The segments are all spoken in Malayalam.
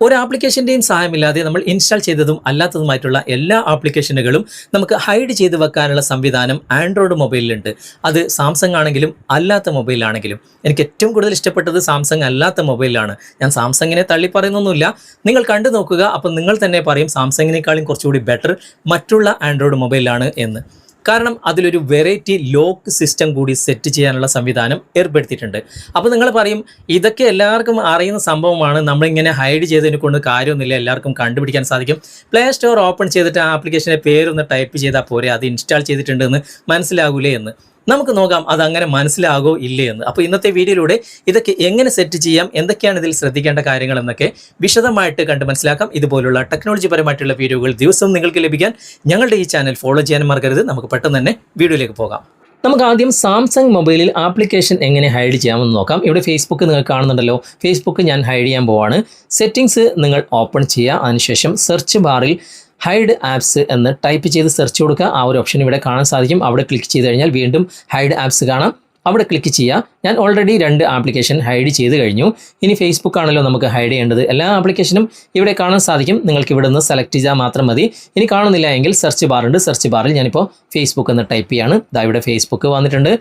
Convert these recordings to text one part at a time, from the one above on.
ഒരു ആപ്ലിക്കേഷന്റെയും സഹായമില്ലാതെ നമ്മൾ ഇൻസ്റ്റാൾ ചെയ്തതും അല്ലാത്തതുമായിട്ടുള്ള എല്ലാ ആപ്ലിക്കേഷനുകളും നമുക്ക് ഹൈഡ് ചെയ്ത് വെക്കാനുള്ള സംവിധാനം ആൻഡ്രോയിഡ് മൊബൈലിലുണ്ട് അത് സാംസങ് ആണെങ്കിലും അല്ലാത്ത മൊബൈലാണെങ്കിലും എനിക്ക് ഏറ്റവും കൂടുതൽ ഇഷ്ടപ്പെട്ടത് സാംസങ് അല്ലാത്ത മൊബൈലാണ് ഞാൻ സാംസങ്ങിനെ തള്ളി പറയുന്നൊന്നുമില്ല. നിങ്ങൾ കണ്ടു നോക്കുക. അപ്പം നിങ്ങൾ തന്നെ പറയും സാംസങ്ങിനേക്കാളും കുറച്ചുകൂടി ബെറ്റർ മറ്റുള്ള ആൻഡ്രോയിഡ് മൊബൈലാണ് എന്ന്. കാരണം അതിലൊരു വെറൈറ്റി ലോക്ക് സിസ്റ്റം കൂടി സെറ്റ് ചെയ്യാനുള്ള സംവിധാനം ഏർപ്പെടുത്തിയിട്ടുണ്ട്. അപ്പോൾ നിങ്ങൾ പറയും ഇതൊക്കെ എല്ലാവർക്കും അറിയുന്ന സംഭവമാണ്. നമ്മളിങ്ങനെ ഹൈഡ് ചെയ്തതിനെ കൊണ്ട് കാര്യമൊന്നുമില്ല. എല്ലാവർക്കും കണ്ടുപിടിക്കാൻ സാധിക്കും. പ്ലേ സ്റ്റോർ ഓപ്പൺ ചെയ്തിട്ട് ആ ആപ്ലിക്കേഷന്റെ പേരൊന്ന് ടൈപ്പ് ചെയ്താൽ പോരെ. അത് ഇൻസ്റ്റാൾ ചെയ്തിട്ടുണ്ടെന്ന് മനസ്സിലാകൂലേ എന്ന്. നമുക്ക് നോക്കാം അത് അങ്ങനെ മനസ്സിലാകോ ഇല്ലേ എന്ന്. അപ്പോൾ ഇന്നത്തെ വീഡിയോയിലൂടെ ഇതൊക്കെ എങ്ങനെ സെറ്റ് ചെയ്യാം എന്തൊക്കെയാണ് ഇതിൽ ശ്രദ്ധിക്കേണ്ട കാര്യങ്ങൾ എന്നൊക്കെ വിശദമായിട്ട് കണ്ട് മനസ്സിലാക്കാം. ഇതുപോലുള്ള ടെക്നോളജി പരമായിട്ടുള്ള വീഡിയോകൾ ദിവസവും നിങ്ങൾക്ക് ലഭിക്കാൻ ഞങ്ങളുടെ ഈ ചാനൽ ഫോളോ ചെയ്യാൻ മറക്കരുത്. നമുക്ക് പെട്ടെന്ന് തന്നെ വീഡിയോയിലേക്ക് പോകാം. നമുക്ക് ആദ്യം സാംസങ് മൊബൈലിൽ ആപ്ലിക്കേഷൻ എങ്ങനെ ഹൈഡ് ചെയ്യാമെന്ന് നോക്കാം. ഇവിടെ ഫേസ്ബുക്ക് നിങ്ങൾ കാണുന്നുണ്ടല്ലോ. ഫേസ്ബുക്ക് ഞാൻ ഹൈഡ് ചെയ്യാൻ പോവാണ്. സെറ്റിങ്സ് നിങ്ങൾ ഓപ്പൺ ചെയ്യുക. അതിനുശേഷം സെർച്ച് ബാറിൽ ഹൈഡ് ആപ്സ് എന്ന് ടൈപ്പ് ചെയ്ത് സെർച്ച് കൊടുക്കുക. ആ ഒരു ഓപ്ഷൻ ഇവിടെ കാണാൻ സാധിക്കും. അവിടെ ക്ലിക്ക് ചെയ്ത് കഴിഞ്ഞാൽ വീണ്ടും ഹൈഡ് ആപ്സ് കാണാം. അവിടെ ക്ലിക്ക് ചെയ്യുക. ഞാൻ ഓൾറെഡി രണ്ട് ആപ്ലിക്കേഷൻ ഹൈഡ് ചെയ്ത് കഴിഞ്ഞു. ഇനി ഫേസ്ബുക്ക് ആണല്ലോ നമുക്ക് ഹൈഡ് ചെയ്യേണ്ടത്. എല്ലാ ആപ്ലിക്കേഷനും ഇവിടെ കാണാൻ സാധിക്കും. നിങ്ങൾക്ക് ഇവിടെ നിന്ന് സെലക്ട് ചെയ്താൽ മാത്രം മതി. ഇനി കാണുന്നില്ല എങ്കിൽ സെർച്ച് ബാറുണ്ട് സെർച്ച് ബാറിൽ ഞാനിപ്പോൾ ഫേസ്ബുക്ക് എന്ന് ടൈപ്പ് ചെയ്യാണ്. ഇതാ ഇവിടെ ഫേസ്ബുക്ക് വന്നിട്ടുണ്ട്.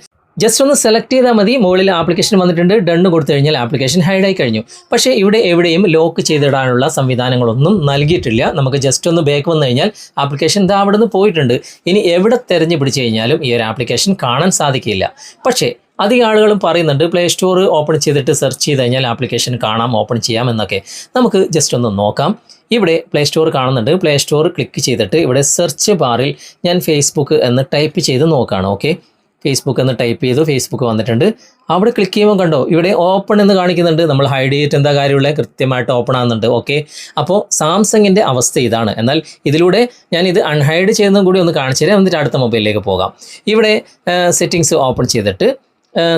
ജസ്റ്റ് ഒന്ന് സെലക്ട് ചെയ്താൽ മതി. മുകളിൽ ആപ്ലിക്കേഷൻ വന്നിട്ടുണ്ട്. ഡണ്ണ് കൊടുത്തു കഴിഞ്ഞാൽ ആപ്ലിക്കേഷൻ ഹൈഡായി കഴിഞ്ഞു. പക്ഷേ ഇവിടെ എവിടെയും ലോക്ക് ചെയ്തിടാനുള്ള സംവിധാനങ്ങളൊന്നും നൽകിയിട്ടില്ല. നമുക്ക് ജസ്റ്റ് ഒന്ന് ബാക്ക് വന്നു കഴിഞ്ഞാൽ ആപ്ലിക്കേഷൻ ഇതാ അവിടെ നിന്ന് പോയിട്ടുണ്ട്. ഇനി എവിടെ തിരഞ്ഞു പിടിച്ചു കഴിഞ്ഞാലും ഈ ഒരു ആപ്ലിക്കേഷൻ കാണാൻ സാധിക്കില്ല. പക്ഷേ അധികം ആളുകളും പറയുന്നുണ്ട് പ്ലേ സ്റ്റോർ ഓപ്പൺ ചെയ്തിട്ട് സെർച്ച് ചെയ്ത് കഴിഞ്ഞാൽ ആപ്ലിക്കേഷൻ കാണാം ഓപ്പൺ ചെയ്യാം എന്നൊക്കെ. നമുക്ക് ജസ്റ്റ് ഒന്ന് നോക്കാം. ഇവിടെ പ്ലേ സ്റ്റോർ കാണുന്നുണ്ട്. പ്ലേ സ്റ്റോർ ക്ലിക്ക് ചെയ്തിട്ട് ഇവിടെ സെർച്ച് ബാറിൽ ഞാൻ ഫേസ്ബുക്ക് എന്ന് ടൈപ്പ് ചെയ്ത് നോക്കുകയാണ് ഓക്കെ ഫേസ്ബുക്ക് എന്ന് ടൈപ്പ് ചെയ്തു ഫേസ്ബുക്ക് വന്നിട്ടുണ്ട്. അവിടെ ക്ലിക്ക് ചെയ്യുമ്പോൾ കണ്ടോ ഇവിടെ ഓപ്പൺ എന്ന് കാണിക്കുന്നുണ്ട്. നമ്മൾ ഹൈഡ് ചെയ്തിട്ട് എന്താ കാര്യമുള്ള കൃത്യമായിട്ട് ഓപ്പൺ ആകുന്നുണ്ട് ഓക്കെ അപ്പോൾ സാംസങ്ങിന്റെ അവസ്ഥ ഇതാണ്. എന്നാൽ ഇതിലൂടെ ഞാൻ ഇത് അൺഹൈഡ് ചെയ്യുന്നതും കൂടി ഒന്ന് കാണിച്ചു തരാം. എന്നിട്ട് അടുത്ത മൊബൈലിലേക്ക് പോകാം. ഇവിടെ സെറ്റിങ്സ് ഓപ്പൺ ചെയ്തിട്ട്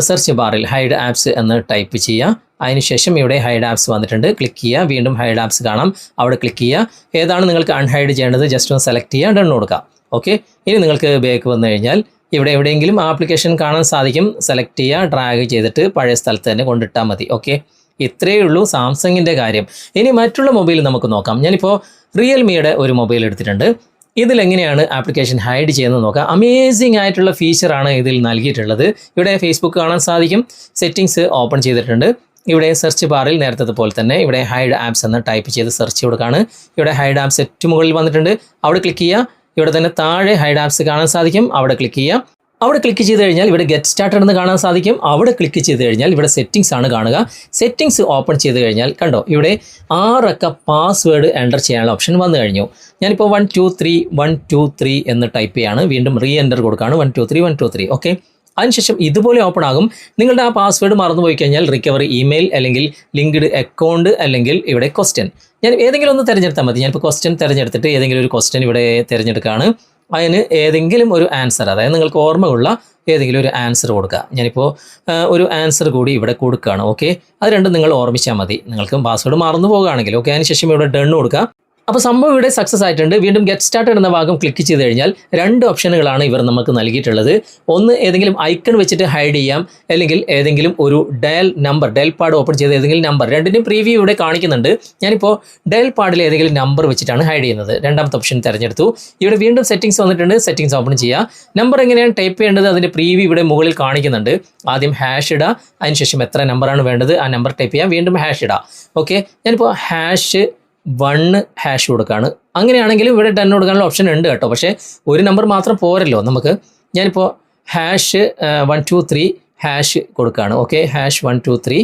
സെർച്ച് ബാറിൽ ഹൈഡ് ആപ്സ് എന്ന് ടൈപ്പ് ചെയ്യുക. അതിനുശേഷം ഇവിടെ ഹൈഡ് ആപ്സ് വന്നിട്ടുണ്ട്. ക്ലിക്ക് ചെയ്യുക. വീണ്ടും ഹൈഡ് ആപ്സ് കാണാം. അവിടെ ക്ലിക്ക് ചെയ്യുക. ഏതാണ് നിങ്ങൾക്ക് അൺഹൈഡ് ചെയ്യേണ്ടത്? ജസ്റ്റ് ഒന്ന് സെലക്ട് ചെയ്യുക. ഡൺ കൊടുക്കുക. ഓക്കെ ഇനി നിങ്ങൾക്ക് ബാക്ക് വന്നു കഴിഞ്ഞാൽ ഇവിടെ എവിടെയെങ്കിലും ആപ്ലിക്കേഷൻ കാണാൻ സാധിക്കും സെലക്ട് ചെയ്യുക ഡ്രാഗ് ചെയ്തിട്ട് പഴയ സ്ഥലത്ത് തന്നെ കൊണ്ടിട്ടാൽ മതി ഓക്കെ ഇത്രയേ ഉള്ളൂ സാംസങ്ങിന്റെ കാര്യം. ഇനി മറ്റുള്ള മൊബൈൽ നമുക്ക് നോക്കാം. ഞാനിപ്പോൾ റിയൽമിയുടെ ഒരു മൊബൈൽ എടുത്തിട്ടുണ്ട്. ഇതിലെങ്ങനെയാണ് ആപ്ലിക്കേഷൻ ഹൈഡ് ചെയ്യുന്നത് നോക്കാം. അമേസിംഗ് ആയിട്ടുള്ള ഫീച്ചറാണ് ഇതിൽ നൽകിയിട്ടുള്ളത്. ഇവിടെ ഫേസ്ബുക്ക് കാണാൻ സാധിക്കും. സെറ്റിങ്സ് ഓപ്പൺ ചെയ്തിട്ടുണ്ട്. ഇവിടെ സെർച്ച് ബാറിൽ നേരത്തെ പോലെ തന്നെ ഇവിടെ ഹൈഡ് ആപ്സ് എന്ന് ടൈപ്പ് ചെയ്ത് സെർച്ച് കൊടുക്കുകയാണ്. ഇവിടെ ഹൈഡ് ആപ്സ് ഏറ്റവും മുകളിൽ വന്നിട്ടുണ്ട്. അവിടെ ക്ലിക്ക് ചെയ്യുക. ഇവിടെ തന്നെ താഴെ ഹൈഡ് ആപ്സ് കാണാൻ സാധിക്കും. അവിടെ ക്ലിക്ക് ചെയ്യാം അവിടെ ക്ലിക്ക് ചെയ്ത് കഴിഞ്ഞാൽ ഇവിടെ ഗെറ്റ് സ്റ്റാർട്ടഡ് എന്ന് കാണാൻ സാധിക്കും. അവിടെ ക്ലിക്ക് ചെയ്ത് കഴിഞ്ഞാൽ ഇവിടെ സെറ്റിംഗ്സ് ആണ് കാണുക. സെറ്റിംഗ്സ് ഓപ്പൺ ചെയ്ത് കഴിഞ്ഞാൽ കണ്ടോ ഇവിടെ ആറക്ക പാസ്വേഡ് എന്റർ ചെയ്യാനുള്ള ഓപ്ഷൻ വന്നു കഴിഞ്ഞു. ഞാനിപ്പോൾ one two three one two three എന്ന് ടൈപ്പ് ചെയ്യാണ്. വീണ്ടും റീ എന്റർ കൊടുക്കുകയാണ്. One two three one two three okay അതിനുശേഷം ഇതുപോലെ ഓപ്പൺ ആകും. നിങ്ങളുടെ ആ പാസ്വേഡ് മറന്നുപോയി കഴിഞ്ഞാൽ റിക്കവറി ഇമെയിൽ അല്ലെങ്കിൽ ലിങ്ക്ഡ് അക്കൗണ്ട് അല്ലെങ്കിൽ ഇവിടെ ക്വസ്റ്റ്യൻ ഞാൻ ഏതെങ്കിലും ഒന്ന് തിരഞ്ഞെടുത്താൽ മതി. ഞാനിപ്പോൾ ക്വസ്റ്റ്യൻ തിരഞ്ഞെടുത്തിട്ട് ഏതെങ്കിലും ഒരു ക്വസ്റ്റ്യൻ ഇവിടെ തിരഞ്ഞെടുക്കുകയാണ് അതിന് ഏതെങ്കിലും ഒരു ആൻസർ അതായത് നിങ്ങൾക്ക് ഓർമ്മയുള്ള ഏതെങ്കിലും ഒരു ആൻസർ കൊടുക്കുക. ഞാനിപ്പോൾ ഒരു ആൻസർ കൂടി ഇവിടെ കൊടുക്കുകയാണ്. ഓക്കെ അത് രണ്ടും നിങ്ങൾ ഓർമ്മിച്ചാൽ മതി. നിങ്ങൾക്ക് പാസ്വേഡ് മറന്നു പോകുകയാണെങ്കിൽ ഓക്കെ അതിനുശേഷം ഇവിടെ ഡണ്ണ് കൊടുക്കുക. അപ്പോൾ സംഭവം ഇവിടെ സക്സസ് ആയിട്ടുണ്ട്. വീണ്ടും ഗെറ്റ് സ്റ്റാർട്ട് എന്ന ഭാഗം ക്ലിക്ക് ചെയ്ത് കഴിഞ്ഞാൽ രണ്ട് ഓപ്ഷനുകളാണ് ഇവർ നമുക്ക് നൽകിയിട്ടുള്ളത്. ഒന്ന് ഏതെങ്കിലും ഐക്കൺ വെച്ചിട്ട് ഹൈഡ് ചെയ്യാം. അല്ലെങ്കിൽ ഏതെങ്കിലും ഒരു dial number dial pad open ചെയ്ത് ഏതെങ്കിലും നമ്പർ രണ്ടിന്റെയും പ്രീവ്യൂ ഇവിടെ കാണിക്കുന്നുണ്ട്. ഞാനിപ്പോൾ ഡയൽ പാഡിൽ ഏതെങ്കിലും നമ്പർ വെച്ചിട്ടാണ് ഹൈഡ് ചെയ്യുന്നത്. രണ്ടാമത്തെ ഓപ്ഷൻ തിരഞ്ഞെടുത്തു. ഇവിടെ വീണ്ടും സെറ്റിംഗ്സ് വന്നിട്ടുണ്ട്. സെറ്റിംഗ്സ് ഓപ്പൺ ചെയ്യുക നമ്പർ എങ്ങനെയാണ് ടൈപ്പ് ചെയ്യേണ്ടത്? അതിന്റെ പ്രീവ്യൂ ഇവിടെ മുകളിൽ കാണിക്കുന്നുണ്ട്. ആദ്യം ഹാഷ് ഇടുക അതിനുശേഷം എത്ര നമ്പറാണ് വേണ്ടത്? ആ നമ്പർ ടൈപ്പ് ചെയ്യാം. വീണ്ടും ഹാഷ് ഇടുക ഓക്കെ ഞാനിപ്പോൾ ഹാഷ് വണ്ണ് ഹാഷ് കൊടുക്കുകയാണ് അങ്ങനെയാണെങ്കിലും ഇവിടെ ടെൻ കൊടുക്കാനുള്ള ഓപ്ഷൻ ഉണ്ട് കേട്ടോ. പക്ഷേ ഒരു നമ്പർ മാത്രം പോരല്ലോ. നമുക്ക് ഞാനിപ്പോൾ hash one two three hash കൊടുക്കുകയാണ് okay hash one two three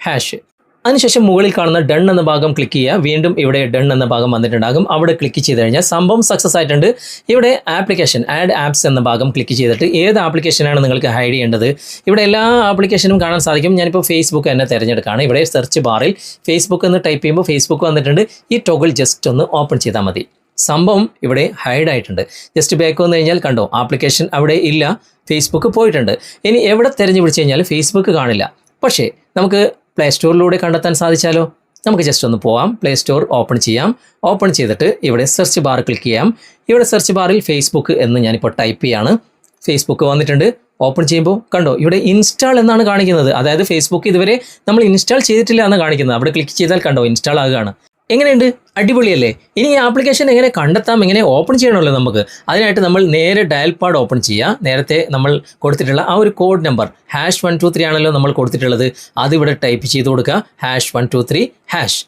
hash അതിനുശേഷം മുകളിൽ കാണുന്ന ഡൺ എന്ന ഭാഗം ക്ലിക്ക് ചെയ്യുക. വീണ്ടും ഇവിടെ ഡൺ എന്ന ഭാഗം വന്നിട്ടുണ്ടാകും. അവിടെ ക്ലിക്ക് ചെയ്ത് കഴിഞ്ഞാൽ സംഭവം സക്സസ് ആയിട്ടുണ്ട്. ഇവിടെ ആപ്ലിക്കേഷൻ ആഡ് ആപ്സ് എന്ന ഭാഗം ക്ലിക്ക് ചെയ്തിട്ട് ഏത് ആപ്ലിക്കേഷനാണ് നിങ്ങൾക്ക് ഹൈഡ് ചെയ്യേണ്ടത്? ഇവിടെ എല്ലാ ആപ്ലിക്കേഷനും കാണാൻ സാധിക്കും. ഞാനിപ്പോൾ ഫേസ്ബുക്ക് തന്നെ തിരഞ്ഞെടുക്കുകയാണ്. ഇവിടെ സെർച്ച് ബാറിൽ ഫേസ്ബുക്ക് എന്ന് ടൈപ്പ് ചെയ്യുമ്പോൾ ഫേസ്ബുക്ക് വന്നിട്ടുണ്ട്. ഈ ടൊഗിൾ ജസ്റ്റ് ഒന്ന് ഓപ്പൺ ചെയ്താൽ മതി. സംഭവം ഇവിടെ ഹൈഡ് ആയിട്ടുണ്ട്. ജസ്റ്റ് ബാക്ക് വന്നു കഴിഞ്ഞാൽ കണ്ടോ ആപ്ലിക്കേഷൻ അവിടെ ഇല്ല. ഫേസ്ബുക്ക് പോയിട്ടുണ്ട്. ഇനി എവിടെ തിരഞ്ഞു പിടിച്ചു കഴിഞ്ഞാൽ ഫേസ്ബുക്ക് കാണില്ല. പക്ഷേ നമുക്ക് പ്ലേ സ്റ്റോറിലൂടെ കണ്ടെത്താൻ സാധിച്ചാലോ? നമുക്ക് ജസ്റ്റ് ഒന്ന് പോവാം. പ്ലേ സ്റ്റോർ ഓപ്പൺ ചെയ്യാം. ഓപ്പൺ ചെയ്തിട്ട് ഇവിടെ സെർച്ച് ബാർ ക്ലിക്ക് ചെയ്യാം. ഇവിടെ സെർച്ച് ബാറിൽ ഫേസ്ബുക്ക് എന്ന് ഞാനിപ്പോൾ ടൈപ്പ് ചെയ്യാണ്. ഫേസ്ബുക്ക് വന്നിട്ടുണ്ട്. ഓപ്പൺ ചെയ്യുമ്പോൾ കണ്ടോ ഇവിടെ ഇൻസ്റ്റാൾ എന്നാണ് കാണിക്കുന്നത്. അതായത് ഫേസ്ബുക്ക് ഇതുവരെ നമ്മൾ ഇൻസ്റ്റാൾ ചെയ്തിട്ടില്ല എന്ന് കാണിക്കുന്നത്. അവിടെ ക്ലിക്ക് ചെയ്താൽ കണ്ടോ ഇൻസ്റ്റാൾ ആകുകയാണ്. എങ്ങനെയുണ്ട്? അടിപൊളിയല്ലേ? ഇനി ഈ ആപ്ലിക്കേഷൻ എങ്ങനെ കണ്ടെത്താം എങ്ങനെ ഓപ്പൺ ചെയ്യണമല്ലോ നമുക്ക്? അതിനായിട്ട് നമ്മൾ നേരെ ഡയൽ പാഡ് ഓപ്പൺ ചെയ്യുക. നേരത്തെ നമ്മൾ കൊടുത്തിട്ടുള്ള ആ ഒരു code number hash one two three ആണല്ലോ നമ്മൾ കൊടുത്തിട്ടുള്ളത്. അതിവിടെ ടൈപ്പ് ചെയ്ത് കൊടുക്കുക. Hash one two three hash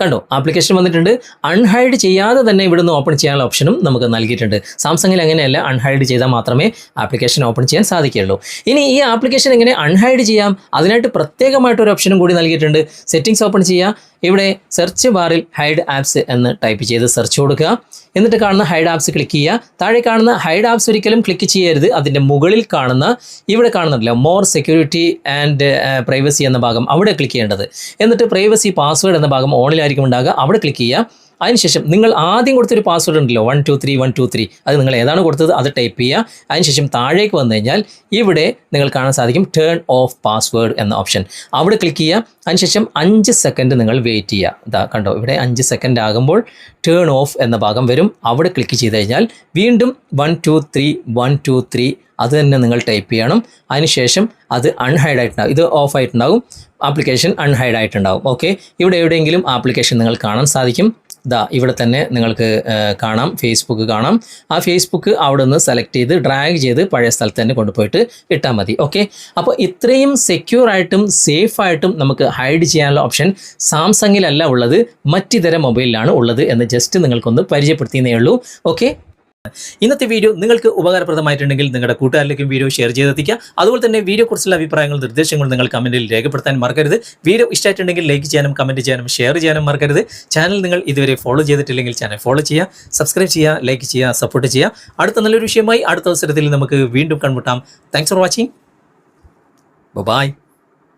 കണ്ടോ? ആപ്ലിക്കേഷൻ വന്നിട്ടുണ്ട്. അൺഹൈഡ് ചെയ്യാതെ തന്നെ ഇവിടുന്ന് ഓപ്പൺ ചെയ്യാനുള്ള ഓപ്ഷനും നമുക്ക് നൽകിയിട്ടുണ്ട്. സാംസങ്ങിൽ അങ്ങനെയല്ല. അൺഹൈഡ് ചെയ്താൽ മാത്രമേ ആപ്ലിക്കേഷൻ ഓപ്പൺ ചെയ്യാൻ സാധിക്കുകയുള്ളൂ. ഇനി ഈ ആപ്ലിക്കേഷൻ എങ്ങനെ അൺഹൈഡ് ചെയ്യാം? അതിനായിട്ട് പ്രത്യേകമായിട്ടൊരു ഓപ്ഷനും കൂടി നൽകിയിട്ടുണ്ട്. സെറ്റിംഗ്സ് ഓപ്പൺ ചെയ്യുക. ഇവിടെ സെർച്ച് ബാറിൽ ഹൈഡ് ആപ്സ് എന്ന് ടൈപ്പ് ചെയ്ത് സെർച്ച് കൊടുക്കുക. എന്നിട്ട് കാണുന്ന ഹൈഡ് ആപ്സ് ക്ലിക്ക് ചെയ്യുക. താഴെ കാണുന്ന ഹൈഡ് ആപ്സ് ഒരിക്കലും ക്ലിക്ക് ചെയ്യരുത്. അതിന്റെ മുകളിൽ കാണുന്ന ഇവിടെ കാണുന്നുണ്ടല്ലോ മോർ സെക്യൂരിറ്റി ആൻഡ് പ്രൈവസി എന്ന ഭാഗം അവിടെ ക്ലിക്ക് ചെയ്യേണ്ടത്. എന്നിട്ട് പ്രൈവസി പാസ്വേഡ് എന്ന ഭാഗം ഓണിലായിരിക്കും ഉണ്ടാകുക. അവിടെ ക്ലിക്ക് ചെയ്യുക. അതിനുശേഷം നിങ്ങൾ ആദ്യം കൊടുത്തൊരു പാസ്വേഡ് ഉണ്ടല്ലോ. One two three one two three അത് നിങ്ങൾ ഏതാണ് കൊടുത്തത്? അത് ടൈപ്പ് ചെയ്യുക. അതിനുശേഷം താഴേക്ക് വന്നു കഴിഞ്ഞാൽ ഇവിടെ നിങ്ങൾ കാണാൻ സാധിക്കും ടേൺ ഓഫ് പാസ്വേഡ് എന്ന ഓപ്ഷൻ അവിടെ ക്ലിക്ക് ചെയ്യുക. അതിനുശേഷം അഞ്ച് സെക്കൻഡ് നിങ്ങൾ വെയിറ്റ് ചെയ്യുക. ഇതാ കണ്ടോ ഇവിടെ അഞ്ച് സെക്കൻഡ് ആകുമ്പോൾ ടേൺ ഓഫ് എന്ന ഭാഗം വരും. അവിടെ ക്ലിക്ക് ചെയ്ത് കഴിഞ്ഞാൽ വീണ്ടും one two three one two three അത് തന്നെ നിങ്ങൾ ടൈപ്പ് ചെയ്യണം. അതിനുശേഷം അത് അൺഹൈഡ് ആയിട്ടുണ്ടാകും ഇത് ഓഫ് ആയിട്ടുണ്ടാകും ആപ്ലിക്കേഷൻ അൺഹൈഡ് ആയിട്ടുണ്ടാകും ഓക്കെ ഇവിടെ എവിടെയെങ്കിലും ആപ്ലിക്കേഷൻ നിങ്ങൾ കാണാൻ സാധിക്കും. ദാ ഇവിടെ തന്നെ നിങ്ങൾക്ക് കാണാം ഫേസ്ബുക്ക് കാണാം. ആ ഫേസ്ബുക്ക് അവിടെ നിന്ന് സെലക്ട് ചെയ്ത് ഡ്രാഗ് ചെയ്ത് പഴയ സ്ഥലത്ത് തന്നെ കൊണ്ടുപോയിട്ട് ഇട്ടാൽ മതി ഓക്കെ അപ്പോൾ ഇത്രയും സെക്യൂർ ആയിട്ടും സേഫ് ആയിട്ടും നമുക്ക് ഹൈഡ് ചെയ്യാനുള്ള ഓപ്ഷൻ സാംസങ്ങിലല്ല ഉള്ളത് മറ്റിതര മൊബൈലിലാണ് ഉള്ളത് എന്ന് ജസ്റ്റ് നിങ്ങൾക്കൊന്ന് പരിചയപ്പെടുത്തിയേ ഉള്ളൂ ഓക്കെ ഇന്നത്തെ വീഡിയോ നിങ്ങൾക്ക് ഉപകാരപ്രദമായിട്ടുണ്ടെങ്കിൽ നിങ്ങളുടെ കൂട്ടുകാരിലേക്കും വീഡിയോ ഷെയർ ചെയ്തെത്തിക്കുക. അതുപോലെ തന്നെ വീഡിയോ കുറിച്ചുള്ള അഭിപ്രായങ്ങൾ നിർദ്ദേശങ്ങൾ നിങ്ങൾ കമന്റിൽ രേഖപ്പെടുത്താൻ മറക്കരുത്. വീഡിയോ ഇഷ്ടമായിട്ടുണ്ടെങ്കിൽ ലൈക്ക് ചെയ്യാനും കമന്റ് ചെയ്യാനും ഷെയർ ചെയ്യാനും മറക്കരുത്. ചാനൽ നിങ്ങൾ ഇതുവരെ ഫോളോ ചെയ്തിട്ടില്ലെങ്കിൽ ചാനൽ ഫോളോ ചെയ്യുക സബ്സ്ക്രൈബ് ചെയ്യുക ലൈക്ക് ചെയ്യുക സപ്പോർട്ട് ചെയ്യുക. അടുത്ത നല്ലൊരു വിഷയമായി അടുത്ത അവസരത്തിൽ നമുക്ക് വീണ്ടും കൺമുട്ടാം താങ്ക്സ് ഫോർ വാച്ചിങ് ബൈ